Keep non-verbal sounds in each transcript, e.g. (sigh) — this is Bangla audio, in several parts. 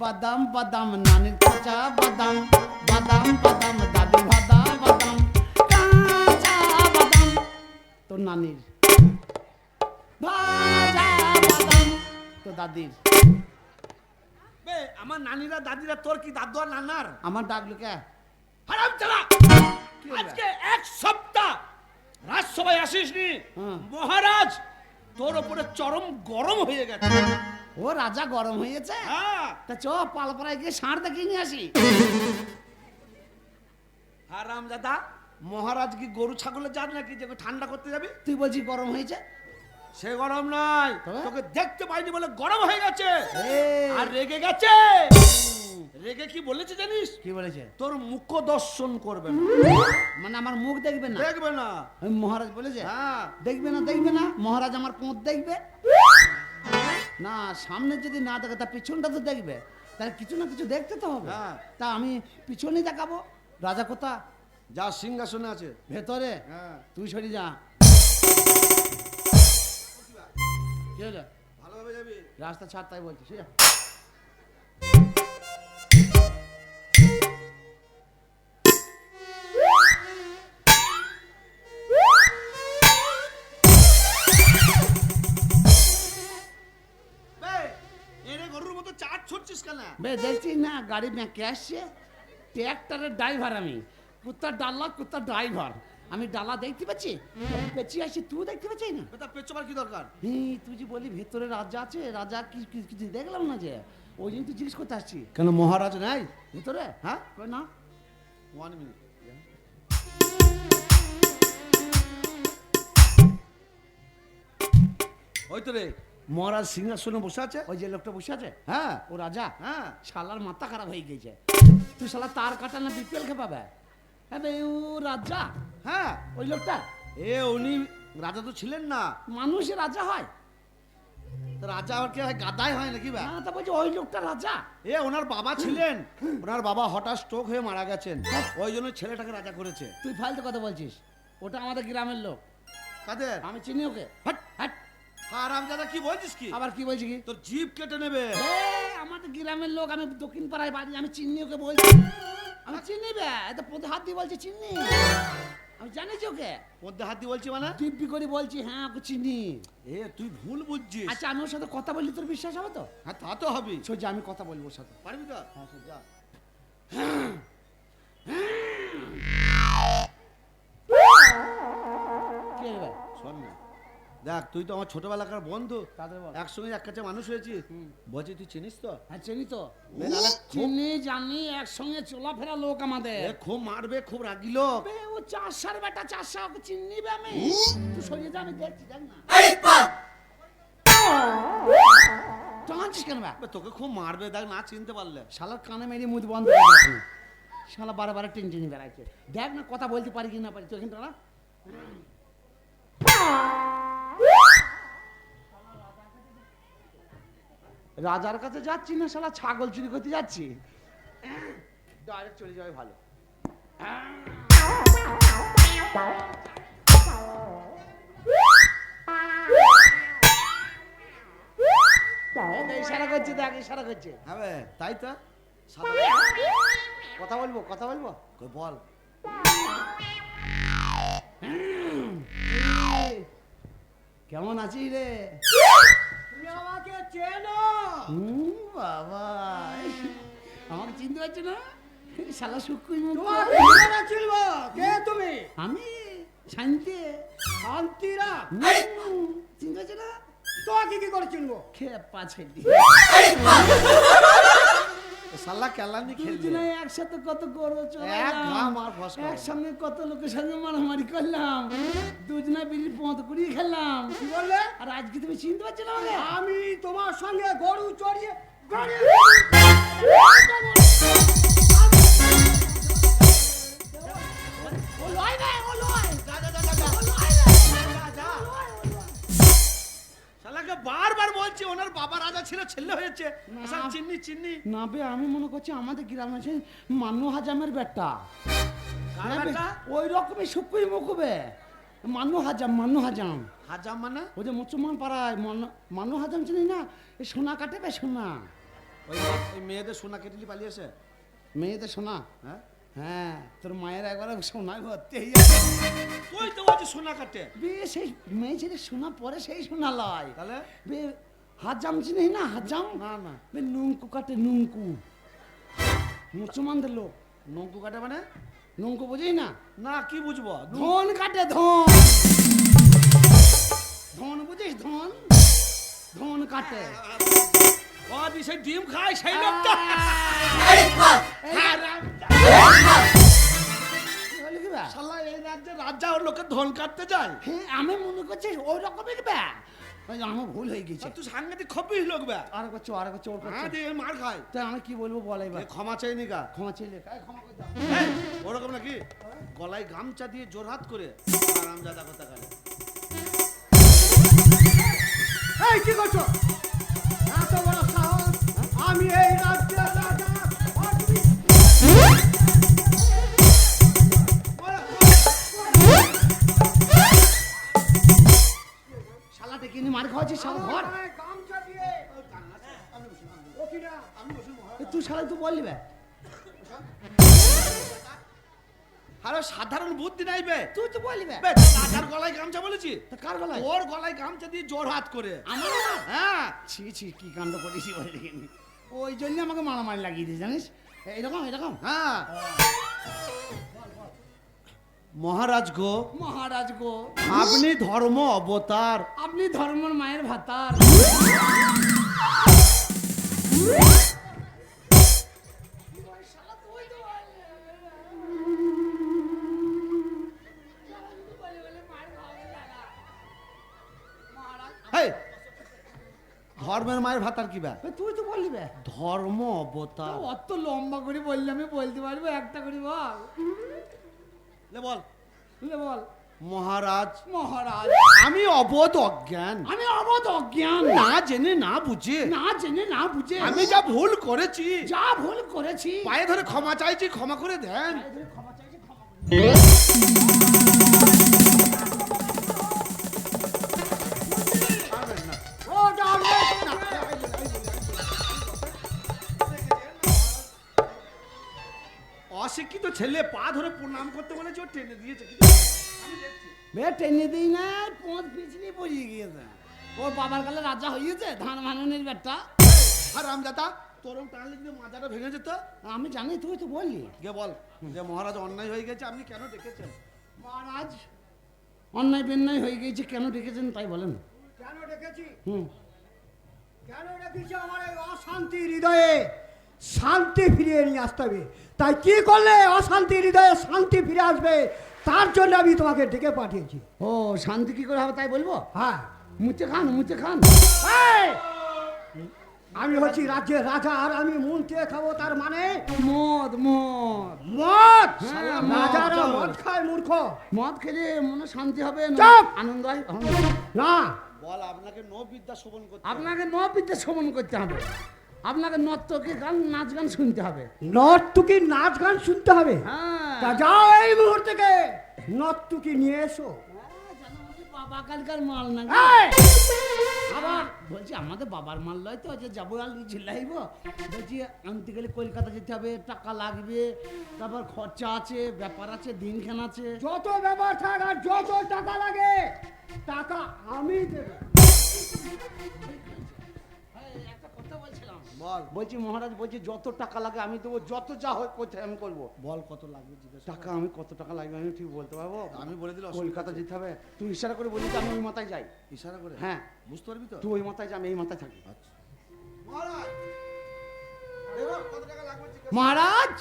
বাদাম বাদাম নানির কাঁচা বাদাম বাদাম বাদাম দাদি ভাদা বাদাম কাঁচা বাদাম। তোর নানির। ভাজা বাদাম। তো দাদির। বে আমার নানিরা দাদিরা তোর কি দাদু আর নানার? আমার ডাকলো কে? হারাম চালা? আজকে এক সপ্তাহ রাজসভায় আসিস নি মহারাজ তোর ওপরে চরম গরম হয়ে গেছে। ও রাজা গরম হয়েছে? হ্যাঁ। তা চ পালপাড়ায় গিয়ে ষাঁড় দেখিয়ে নিয়ে আসি। হারাম দাদা মহারাজ কি গরু ছাগলে যান নাকি যে ঠান্ডা করতে যাবি? তুই বলছি গরম হয়েছে? সে গরম নয়। তবে? তোকে দেখতে পাইনি বলে গরম হয়ে গেছে। আর রেগে গেছে। রেগে কি বলেছে জানিস? কি বলেছে? তোর মুখ দর্শন করবে না। মানে আমার মুখ দেখবে না? দেখবে না। মহারাজ বলেছে হ্যাঁ। দেখবে না দেখবে না? মহারাজ আমার পোঁত দেখবে? না সামনে যদি না দেখে তা পিছনটা তো দেখবে। তাহলে কিছু না কিছু দেখতে তো হবে। হ্যাঁ। তা আমি পিছনে দেখাবো রাজা কোথা? যা সিংহাসনে আছে। ভেতরে? হ্যাঁ। তুই সরি যা। কি হলো? ভালোভাবে যাবি? রাস্তা ছাড় তাই বলছি বে দেখছি না গাড়ি ব্যাঁকে আসছে। ট্র্যাক্টরের ড্রাইভার আমি। কুত্তার ডাল্লা কুত্তার ড্রাইভার। আমি ডালা দেখতে পাচ্ছি? পেঁচিয়ে আসছি তুই দেখতে পাচ্ছিস না? বেটা কি দরকার? হ্যাঁ তুই যে বলি ভেতরে রাজা আছে রাজা কি কি- কিছু দেখলাম না যে? ওই জন্য তুই জিজ্ঞেস করতে আসছি। কেন মহারাজ নাই? ভেতরে? হ্যাঁ? কই না? ওয়ান মিনিট ওই তো রে। মহারাজ সিংহাসনে বসে আছে ওই যে লোকটা বসে আছে হ্যাঁ ও রাজা হ্যাঁ শালার মাথা খারাপ হয়ে গেছে। তুই শালা তার কাটা না বিপিএল খে পাবে হ্যাঁ ও রাজা হ্যাঁ ওই লোকটা। এ উনি রাজা তো ছিলেন না। মানুষের রাজা হয়। রাজা আবার কি হয়? গাদাই হয় নাকি বা? না তা বলছি ওই লোকটা রাজা। এ ওনার বাবা ছিলেন। ওনার বাবা হঠাৎ স্ট্রোক হয়ে মারা গেছেন। ওই জন্য ছেলেটাকে রাজা করেছে। তুই ফালতু কথা বলছিস। ওটা আমাদের গ্রামের লোক। কাদের? আমি চিনি ওকে। হাট হাট হারাম দাদা কি বলছিস কি? আবার কি বলছি কি? তোর জিভ কেটে নেবে। আমাদের গ্রামের লোক আমি দক্ষিণ পাড়ায় বাড়ি আমি চিনি ওকে বলছি। আমি চিনি বে এত পদে হাত দিয়ে বলছি চিনি। আমি জানিস ওকে। হাত দিয়ে বলছি মানে? দিব্যি করে বলছি হ্যাঁ ওকে চিনি। এ তুই ভুল বুঝছিস। আচ্ছা আমি ওর সাথে কথা বললি তোর বিশ্বাস হবে তো? হ্যাঁ তা তো হবি। সোজা আমি কথা বলব ওর সাথে। পারবি তো? হ্যাঁ কি শোন না। দেখ তুই তো আমার ছোটবেলাকার বন্ধু। একসঙ্গে এক কাছে মানুষ হয়েছি। বলছি তুই চিনিস তো? হ্যাঁ চিনি তো। চিনি জানি একসঙ্গে চলাফেরা লোক আমাদের। খুব মারবে খুব রাগি লোক। ও চাষার বেটা চাষা ওকে চিনি বে আমি তুই সরিয়ে যা আমি দেখছি দেখ না। টানছিস কেন তোকে খুব মারবে দেখ না চিনতে পারলে। শালার কানে মেরে মুখ বন্ধ করে শালা বারে বারে টেন টেনে বেড়াচ্ছে দেখ না কথা বলতে পারি কি না পারি তুই এখানটা রাজার কাছে যাচ্ছি না শালা ছাগল চুরি করতে যাচ্ছি। ডাইরেক্ট চলে যাবে ভালো। ইশারা করছে দেখ ইশারা করছে। হ্যাঁ তাই তো? (laughs) কথা বলব কথা বলব? বল। কেমন আছিস রে? (laughs) আমাকে চেনো। বাবা। আমাকে চিনতে পারছ না? শালা শুকুই চিনব। কে তুমি? আমি শান্তি। শান্তিরা চিনতে পারছ না? তোমাকে কি করে চিনবো? খেয়ে পাছে সাল্লা খেলছে একসাথে কত খাব। একসঙ্গে কত লোকের সঙ্গে মারামারি করলাম দুজনে করিয়ে খেললাম কি বললে আর আজকে তুমি চিনতে পারছ না আমি তোমার সঙ্গে গরু চড়িয়ে বারবার বলছি ওনার বাবা রাজা ছিল ছেলে হয়েছে। না। সব চিন্নি চিন্নি। না বে আমি মনে করছি আমাদের গ্রামে আছে মান্নু হাজামের বেটা। কার হ্যাঁ বে, বেটা? ওই রকমই শুকুই মুখবে মান্নু হাজাম মান্নু হাজাম। হাজাম মানে? ওই যে মুসলমান পাড়ায় মান্নু হাজাম চিনি না? এই সোনা কাটে বে সোনা। ওই ওই মেয়েদের সোনা কেটলি পালিয়েছে? মেয়েতে শোনা হ্যাঁ? হ্যাঁ তোর মায়ের একবার সোনায় ভর্তি তুই তো বলছিস সোনা কাটে বে সেই মেয়ে ছেলে শোনা পরে সেই শোনা লয় তাহলে বে হাজাম চিনিস না হাজাম না না বে নুঙ্কু কাটে নুঙ্কু মুসলমানদের লোক নৌকু কাটে মানে নুঙ্কু বুঝিস না না কি বুঝব ধন কাটে ধন ধন বুঝিস ধন ধন কাটে ও সেই ডিম খায় সেই লোকটা হ্যাঁ? শালা এই রাজ্যে রাজা ওর লোকের ধন কাটতে যায়। হ্যাঁ আমি মনে করছি ওই রকমের আমার ভুল হয়ে গেছে। তুই সাংঘাতিক খপিস লোক বে আর করছ আর করছ ওর হ্যাঁ দিয়ে মার খায়। তাই আমি কি বলব বল এবার? ক্ষমা চাইনি গা। ক্ষমা চাইলে কাই ক্ষমা করে দাও। ওরকম নাকি? গলায় গামছা দিয়ে জোরহাত করে আরাম জাদা কথা কালে এই কি করছ? বললি বে আরে সাধারণ বুদ্ধি নাই বে। তুই তো বললি বে গলায় গামছা বলেছি? কার গলায়? ওর গলায় গামছা দিয়ে জোরহাত করে। আমার? হ্যাঁ। ছি ছি কি কাণ্ড করেছি বলে দেখিনি। ওই জন্য আমাকে মারামারি লাগিয়ে দিয়েছে জানিস? এরকম এরকম? হ্যাঁ। মহারাজ গো। মহারাজ গো। আপনি ধর্ম অবতার। আপনি ধর্মের মায়ের ভাতার। ধর্মের মায়ের ভাতার কি ব্যা তুই তো বললি বে ধর্ম অবতার। অত লম্বা করে বললে আমি বলতে পারব একটা করে বল। লে বল। লে বল। মহারাজ। মহারাজ। আমি অবোধ অজ্ঞান। আমি অবধ অজ্ঞান। না জেনে না বুঝে। না জেনে না বুঝে। আমি যা ভুল করেছি। যা ভুল করেছি। পায়ে ধরে ক্ষমা চাইছি ক্ষমা করে দেন। ক্ষমা চাইছি, ক্ষমা ছেলে পা ধরে প্রণাম করতে বলেছে ও টেনে দিয়েছে বে টেনে দিই না পোঁত পিছলি পড়িয়ে গিয়েছে। ওর বাবার কালে রাজা হয়েছে ধান মাননের ব্যাটটা আর রামদাতা তোরম টানলে কিন্তু মাজাটা ভেঙে যেত? আমি জানি তুই তো বললি। গে বল যে মহারাজ অন্যায় হয়ে গেছে আপনি কেন ডেকেছেন? মহারাজ অন্যায় বেন্যায় হয়ে গিয়েছে কেন ডেকেছেন তাই বলেন। কেন ডেকেছি? হুম। কেন ডেকেছি আমার এই অশান্তি হৃদয়ে? শান্তি ফিরিয়ে নিয়ে আসতে হবে। তাই কি করলে অশান্তি হৃদয়ে শান্তি ফিরে আসবে তার জন্য আমি তোমাকে ডেকে পাঠিয়েছি। ও শান্তি কি করে হবে তাই বলব? হ্যাঁ। মুচে খান মুচে খান। আমি হচ্ছি রাজ্যের রাজা আর আমি মন্ত্রে খাব তার মানে? মদ মদ। মদ! মদ। রাজারা মদ খায় মূর্খ। মদ খেলে মনে শান্তি হবে আনন্দ হয়? না। বল আপনাকে নো বিদ্যা শোভন করতে। আপনাকে নবিদ্যা শ্রবণ করতে হবে। আপনাকে নর্তকে গান নাচ গান শুনতে হবে। নর্তুকি নাচ গান শুনতে হবে? হ্যাঁ। তা যাও এই মুহূর্তে নর্তুকি নিয়ে এসো। বাবা কালকার মাল না! আবার বলছি আমাদের বাবার মাল নয় তো যে যাব আর ঝিলাইব। বলছি আনতে গেলে কলকাতা যেতে হবে টাকা লাগবে তারপর খরচা আছে ব্যাপার আছে দিনখান আছে। যত ব্যাপার থাক আর যত টাকা লাগে টাকা আমি দেবো। বল। বলছি মহারাজ বলছি যত টাকা লাগে আমি দেবো যত যা হয় কোথায় আমি করব। বল কত লাগবে জিজ্ঞেস টাকা আমি কত টাকা লাগবে আমি ঠিক বলতে পারব? আমি বলে দিলে অসুবিধা কলকাতা যেতে হবে। তুই ইশারা করে বলি আমি ওই মাথায় যাই। ইশারা করে? হ্যাঁ। বুঝতে পারবি তো? তুই ওই মাথায় যা আমি এই মাথায় থাকি। আচ্ছা। মহারাজ! দেখো কত টাকা মহারাজ!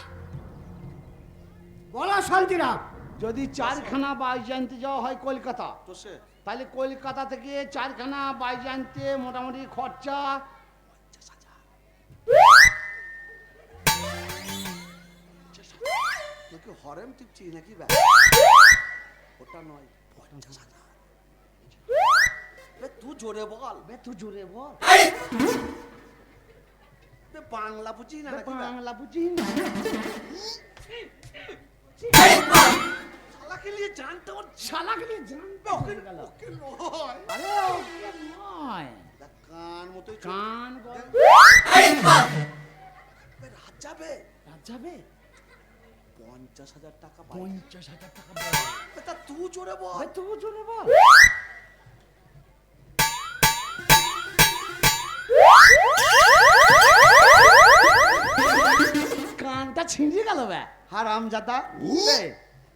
বলা শান্তিরাম। যদি চারখানা বাই জানতে যাওয়া হয় কলকাতা তো সে? তাহলে কলকাতা থেকে চারখানা বাইজ আনতে মোটামুটি খরচা তুই কি হরেম টিপছি নাকি ওটা নয় পঞ্চাশ হাজার। তুই জোরে বল বে তুই জোরে বল। বাংলা বুঝি না নাকি বাংলা বুঝি না। শালাকে নিয়ে জানতে ওর শালাকে নিয়ে জানতে ওকে ওকে নয়। আরে ওকে নয়। কান চোখ। কান গল- যাবে? রাত যাবে? পঞ্চাশ হাজার টাকা পঞ্চাশ হাজার টাকা তা তুই জোরে বল। জোরে বল। কানটা ছিঁড়ে গেল ব্যা হারাম জাতা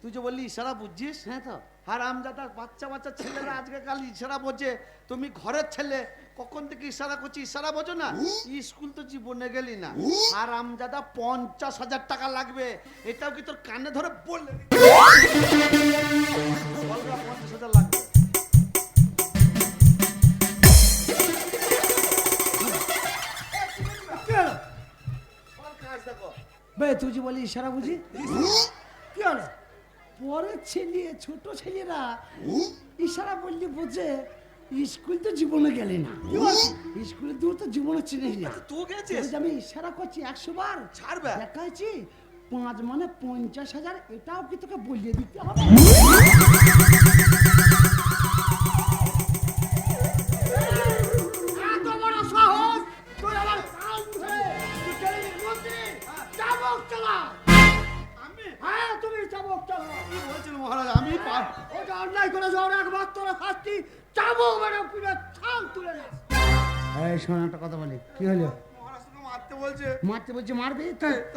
তুই যে বললি ইশারা বুঝছিস হ্যাঁ তো? হারাম জাতার বাচ্চা বাচ্চা ছেলেরা আজকে কাল ইশারা বোঝে। তুমি ঘরের ছেলে কখন থেকে ইশারা করছি ইশারা বোঝো না? স্কুল তো জীবনে গেলি না। হারাম জাদা পঞ্চাশ হাজার টাকা লাগবে। এটাও কি তোর কানে ধরে বললে পঞ্চাশ হাজার লাগবে। বে তুই বলি ইশারা বুঝি? কি হলো? পরের ছেলে ছোট ছেলেরা ইশারা বললে বোঝে স্কুল তো জীবনে গেলে না। স্কুলে দূর তো জীবনে চিনিস না তো গেছিস আমি ইশারা করছি একশো বার। ছাড়বে। দেখাচ্ছি পাঁচ মানে পঞ্চাশ হাজার এটাও কি তোকে বলিয়ে দিতে হবে? (laughs) মারতে বলছে মারবি?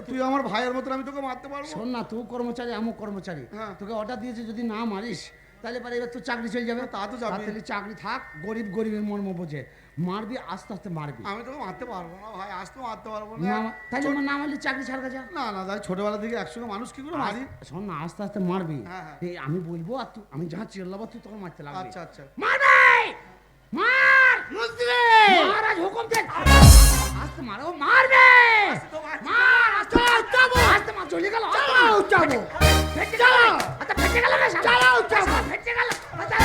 তুই আমার ভাইয়ের মতন আমি তোকে মারতে পারব? শোন না তুই কর্মচারী আমি কর্মচারী। হ্যাঁ। তোকে অর্ডার দিয়েছে যদি না মারিস তাহলে পরে এবার তোর চাকরি চলে যাবে। তা তো যাবে। তাহলে চাকরি থাক গরিব গরিবের মর্ম বোঝে মারবি আস্তে আস্তে মারবি। আমি তোকে মারতে পারব না ভাই আজ তো মারতে পারব না। তাহলে আমার না মারলে চাকরি ছাড়া যা। না না দাদা ছোটবেলা থেকে একসঙ্গে মানুষ কি করে মারি? শোন না আস্তে আস্তে মারবি। হ্যাঁ, হ্যাঁ। এই আমি বলব আর তুই আমি যা চিল্লাবো তুই তখন মারতে লাগবে। আচ্ছা আচ্ছা। মারবে! মার! মন্ত্রী মহারাজ হুকুম দেন আস্তে মারো মারবে! মার। আস্তে চাবো আস্তে মার চলে গেল ফেটে গেল। আচ্ছা ফেটে গেল চাবো ফেটে গেল। আচ্ছা।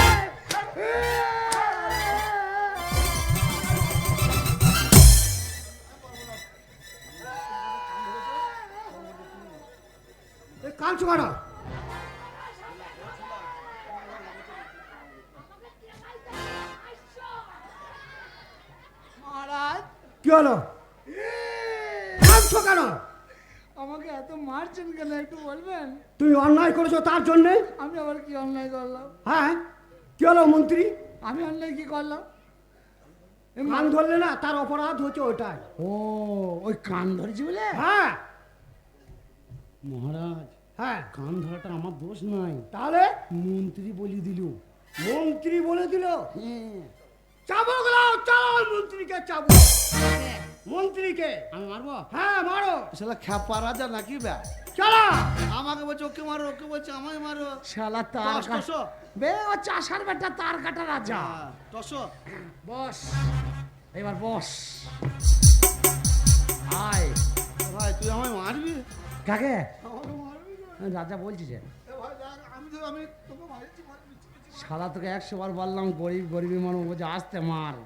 এই কান কি হলো? কান? আমাকে এত মারছেন কেন একটু বলবেন? তুমি অন্যায় করেছ তার জন্যে? আমি আবার কি অন্যায় করলাম? হ্যাঁ কি হলো মন্ত্রী? আমি অন্যায় কি করলাম? এ কান ধরলে না তার অপরাধ হচ্ছে ওটাই। ও ওই কান ধরেছি বলে? হ্যাঁ। মহারাজ হ্যাঁ। কান ধরাটা আমার দোষ নয় তাহলে? মন্ত্রী বলি দিল। মন্ত্রী বলে দিল? হ্যাঁ। চাবুক লাও চাল মন্ত্রীকে চাবুক মন্ত্রীকে? আমি মারবো? হ্যাঁ মারো। শালা খ্যাপা রাজা নাকি ব্যা চালা। আমাকে বলছে ওকে মারো ওকে বলছে আমায় মারো। শালা তার কাটা বে ও চাষার বেটা তার কাটা রাজা। হ্যাঁ, টসো বস। এবার বস। আয়। ভাই তুই আমায় মারবি? কাকে? আমাকে? রাজা বলছি যে ভাই আমি তো আমি তোকে মারিছি শালা তোকে একশো বার বললাম গরিব গরিবী মানুষ বলছে আসতে মার।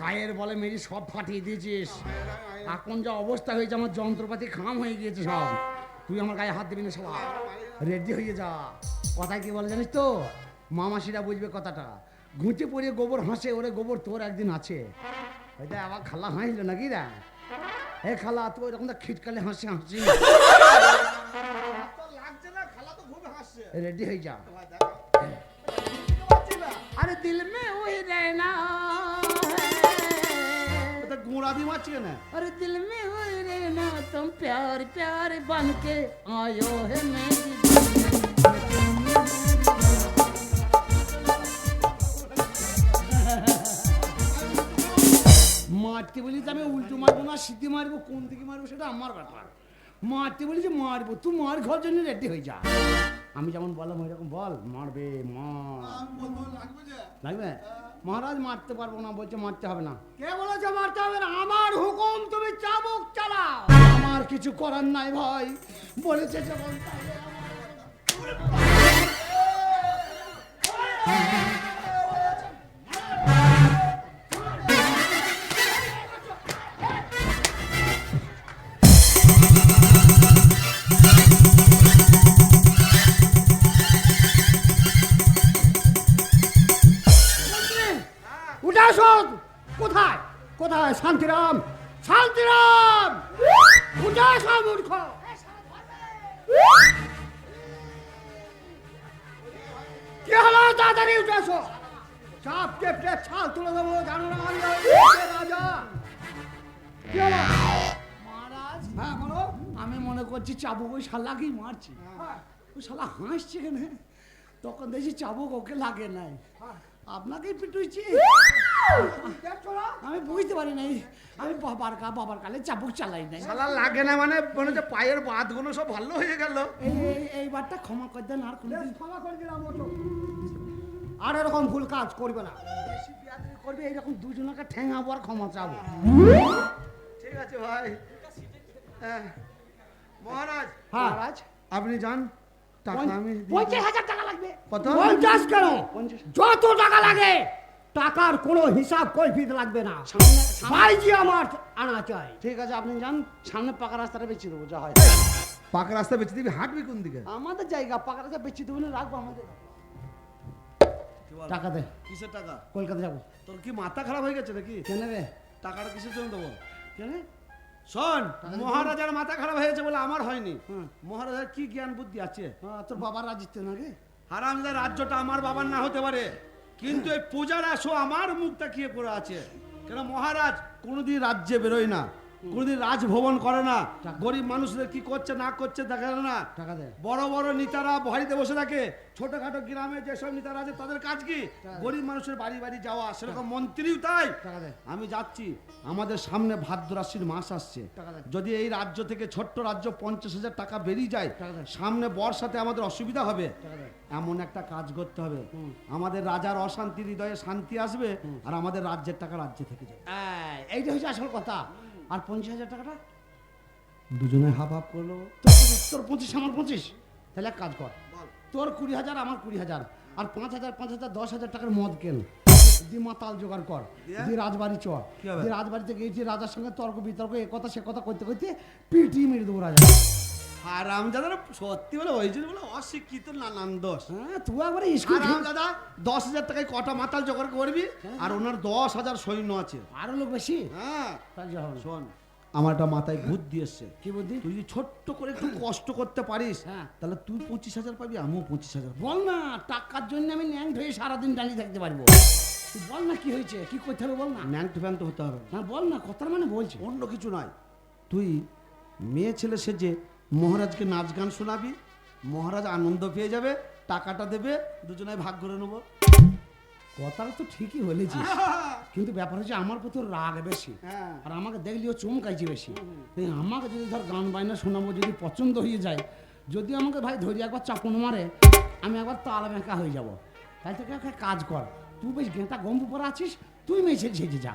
গায়ের বলে মেরি সব ফাটিয়ে দিয়েছিস। এখন যা অবস্থা হয়েছে আমার যন্ত্রপাতি খাম হয়ে গিয়েছে সব। তুই আমার গায়ে হাত দিবি না শালা। রেডি হয়ে যা। কথা কি বলে জানিস তো? মামাসিরা বুঝবে কথাটা। ঘুঁটে পড়ে গোবর হাসে ওরে গোবর তোর একদিন আছে। ওইটা আবার খালা হাসলো নাকি রে? হে খালা তুই ওরকম তো খিটকালে হাসি হাসি। রেডি হয়ে যা। अरे दिल में वही रहना है এটা গুঁড়া দিয়ে মারছি না अरे दिल में वही रहना तुम प्यार प्यार बन के आयो है मेरी মারতে বলি তো আমি উল্টো মারবো না সিদ্ধি মারবো কোন দিকে মারবো সেটা আমার ব্যাপার মারতে বলেছে যে মারবো। তুই মার ঘর জন্য রেডি হয়ে যা। আমি যেমন বললাম ওই রকম বল মারবে মার। লাগবে লাগবে? মহারাজ মারতে পারব না বলছে মারতে হবে না। কে বলেছে মারতে হবে না? আমার হুকুম তুমি চাবুক চালা আমার কিছু করার নাই ভাই। বলেছে যখন করছি চাবুক ওই শালাকেই মারছি। ওই শালা হাসছে কেন তখন দেখছি চাবুক ওকে লাগে নাই। আপনাকেই পিটুইছি। আমি বুঝতে পারি নাই। আমি বাবার কা বাবার কালে চাবুক চালাই নাই। শালা লাগে না মানে মনে হচ্ছে পায়ের বাঁধগুলো সব ভালো হয়ে গেল। এই এই- এইবারটা ক্ষমা করে দেন আর কোনো ক্ষমা করে দিলাম আর এরকম ভুল কাজ করবে না। করবে এইরকম দুজনকে ঠেঙাবো আর ক্ষমা চাবো। ঠিক আছে ভাই। হ্যাঁ। মহারাজ। হ্যাঁ। মহারাজ। আপনি যান টাকা আমি পঞ্চাশ হাজার টাকা লাগবে। কত? পঞ্চাশ কেন? যত টাকা লাগে টাকার কোনো হিসাব কৈফিত লাগবে না। ভাইজি আমার আনা চাই। ঠিক আছে আপনি যান সামনে পাকা রাস্তাটা বেঁচে দেবো যা হয়। পাকা রাস্তা বেঁচে দিবি হাঁটবি কোন দিকে? আমাদের জায়গা পাকা রাস্তা বেঁচে দেবো না রাখব আমাদের। টাকা দে। কিসের টাকা? কলকাতা যাব। তোর কি মাথা খারাপ হয়ে গেছে নাকি? কেন রে? টাকাটা কিসের জন্য দেবো? কেন শোন মহারাজার মাথা খারাপ হয়েছে বলে আমার হয়নি। মহারাজার কি জ্ঞান বুদ্ধি আছে? হ্যাঁ, তোর বাবার রাজিত্ব না রে হারামজাদা রাজ্যটা আমার বাবার না হতে পারে। কিন্তু এই পূজার আসো আমার মুখ তাকিয়ে পড়ে আছে। কেন মহারাজ কোনোদিন রাজ্যে বেরোয় না। কোনোদিন রাজভবন করে না। গরিব মানুষদের কি করছে না করছে দেখা না। বড় বড় নেতারা বাড়িতে বসে থাকে। ছোটখাটো গ্রামে যেসব নেতারা আছে তাদের কাজ কি? গরিব মানুষের বাড়ি বাড়ি যাওয়া। সেরকম মন্ত্রীও তাই। আমি যাচ্ছি। আমাদের সামনে ভাদ্র রাশির মাস আসছে। যদি এই রাজ্য থেকে ছোট্ট রাজ্য পঞ্চাশ হাজার টাকা বেরিয়ে যায় সামনে বর্ষাতে আমাদের অসুবিধা হবে। এমন একটা কাজ করতে হবে। আমাদের রাজার অশান্তি হৃদয়ে শান্তি আসবে আর আমাদের রাজ্যের টাকা রাজ্যে থেকে যাবে। এই, এইটা হচ্ছে আসল কথা। আর পঞ্চাশ হাজার টাকাটা? দুজনে হাফ হাফ করল। তোর পঁচিশ- তোর পঁচিশ আমার পঁচিশ। তাহলে এক কাজ কর তোর কুড়ি হাজার আমার কুড়ি হাজার। আর পাঁচ হাজার পাঁচ হাজার দশ হাজার টাকার মদ কেন? দি মাতাল জোগাড় কর দিয়ে? দি রাজবাড়ি চ কি দি রাজবাড়িতে গিয়েছি রাজার সঙ্গে তর্ক বিতর্ক এ কথা সে কথা করতে করতে পিটি মেরে দেবো রাজা হারাম সত্যি বলে ওই জন্য বলে অশিক্ষিত নানান দোষ। হ্যাঁ তুই একবারে স্কুল হারাম দাদা দশ হাজার টাকায় কটা মাতাল জোগাড় করবি আর ওনার দশ হাজার সৈন্য আছে। আরও লোক বেশি? হ্যাঁ। শোন আমার একটা মাথায় বুদ্ধি এসছে। কি বুদ্ধি? তুই যদি ছোট্ট করে একটু কষ্ট করতে পারিস হ্যাঁ। তাহলে তুই পঁচিশ হাজার পাবি আমিও পঁচিশ হাজার বল না টাকার জন্য আমি ন্যাং ধরে সারাদিন দাঁড়িয়ে থাকতে পারব। তুই বল না কি হয়েছে কি করতে হবে বল না। ন্যাংটো ফ্যাংটো হতে হবে। না। হ্যাঁ বল না কথার মানে বলছি। অন্য কিছু নয়। তুই মেয়ে ছেলে সেজে মহারাজকে নাচ গান শোনাবি মহারাজ আনন্দ পেয়ে যাবে টাকাটা দেবে দুজনে ভাগ করে নেব। কথাটা তো ঠিকই বলেছিস। (laughs) কিন্তু ব্যাপার হচ্ছে আমার প্রতি রাগ বেশি। হ্যাঁ। আর আমাকে দেখলি ও চমকাইছে বেশি। তাই আমাকে যদি ধর গান বায়না শোনাবো যদি পছন্দ হয়ে যায় যদি আমাকে ভাই ধরি একবার চাপন মারে আমি একবার তাল বেঁকা হয়ে যাব। তাই তোকে একটা কাজ কর তুই বেশ গেঁটা গম্বু পরে আছিস তুই মেয়ে ছেড়ে যা।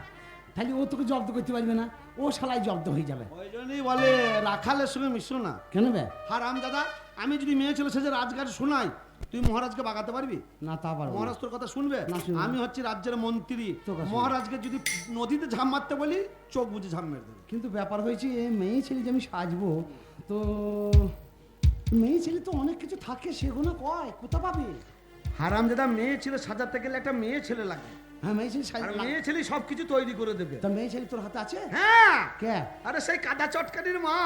তাহলে ও তোকে জব্দ করতে পারবে না। ও শালাই জব্দ হয়ে যাবে। ওই জন্যই বলে রাখালের সঙ্গে মিশো না। কেন বে? হারাম দাদা আমি যদি মেয়ে ছেলে সেজে রাজগার শোনাই তুই মহারাজকে বাগাতে পারবি? না তা পারব মহারাজ তোর কথা শুনবে? আমি হচ্ছি রাজ্যের মন্ত্রী। তোর মহারাজকে যদি নদীতে ঝাম মারতে বলি চোখ বুঝে ঝাম মেরে দেবে। কিন্তু ব্যাপার হয়েছে মেয়ে ছেলে যে আমি সাজবো তো মেয়ে ছেলে তো অনেক কিছু থাকে সেগুলো কয়? কোথা পাবে? হারাম দাদা মেয়ে ছেলে সাজাতে গেলে একটা মেয়ে ছেলে লাগে। হ্যাঁ মেয়ে ছেলে আর মেয়ে ছেলে সবকিছু তৈরি করে দেবে। তা মেয়ে ছেলে তোর হাতে আছে? হ্যাঁ। কে? আরে সেই কাদা চটকানির মা।